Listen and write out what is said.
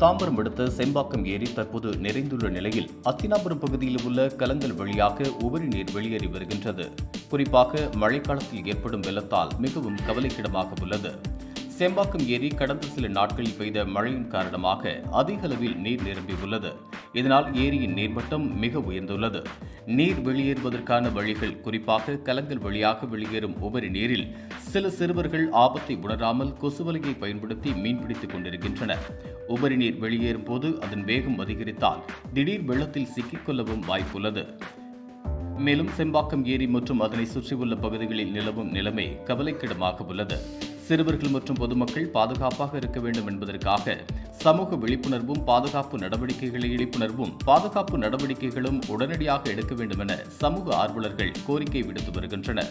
தாம்பரம் அடுத்த செம்பாக்கம் ஏரி தற்போது நிறைந்துள்ள நிலையில் அத்தினாபுரம் பகுதியில் உள்ள கலங்கள் வழியாக உபரி நீர் வெளியேறி வருகின்றது. குறிப்பாக மழைக்காலத்தில் ஏற்படும் வெள்ளத்தால் மிகவும் கவலைக்கிடமாக உள்ளது. செம்பாக்கம் ஏரி கடந்த சில நாட்களில் பெய்த மழையின் காரணமாக அதிக அளவில் நீர் நிரம்பியுள்ளது இதனால் ஏரியின் நீர்மட்டம் மிக உயர்ந்துள்ளது. நீர் வெளியேறுவதற்கான வழிகள் குறிப்பாக கலங்கள் வழியாக வெளியேறும் உபரி நீரில் சில சிறுவர்கள் ஆபத்தை உணராமல் கொசுவலையை பயன்படுத்தி மீன்பிடித்துக் கொண்டிருக்கின்றனர். உபரி நீர் வெளியேறும் போது அதன் வேகம் அதிகரித்தால் திடீர் வெள்ளத்தில் சிக்கிக்கொள்ளவும் வாய்ப்புள்ளது. மேலும் செம்பாக்கம் ஏரி மற்றும் அதனை சுற்றியுள்ள பகுதிகளில் நிலவும் நிலைமை கவலைக்கிடமாக உள்ளது. சிறுவர்கள் மற்றும் பொதுமக்கள் பாதுகாப்பாக இருக்க வேண்டும் என்பதற்காக சமூக விழிப்புணர்வும் பாதுகாப்பு நடவடிக்கைகளை விழிப்புணர்வும் பாதுகாப்பு நடவடிக்கைகளும் உடனடியாக எடுக்க வேண்டும் என சமூக ஆர்வலர்கள் கோரிக்கை விடுத்து வருகின்றனர்.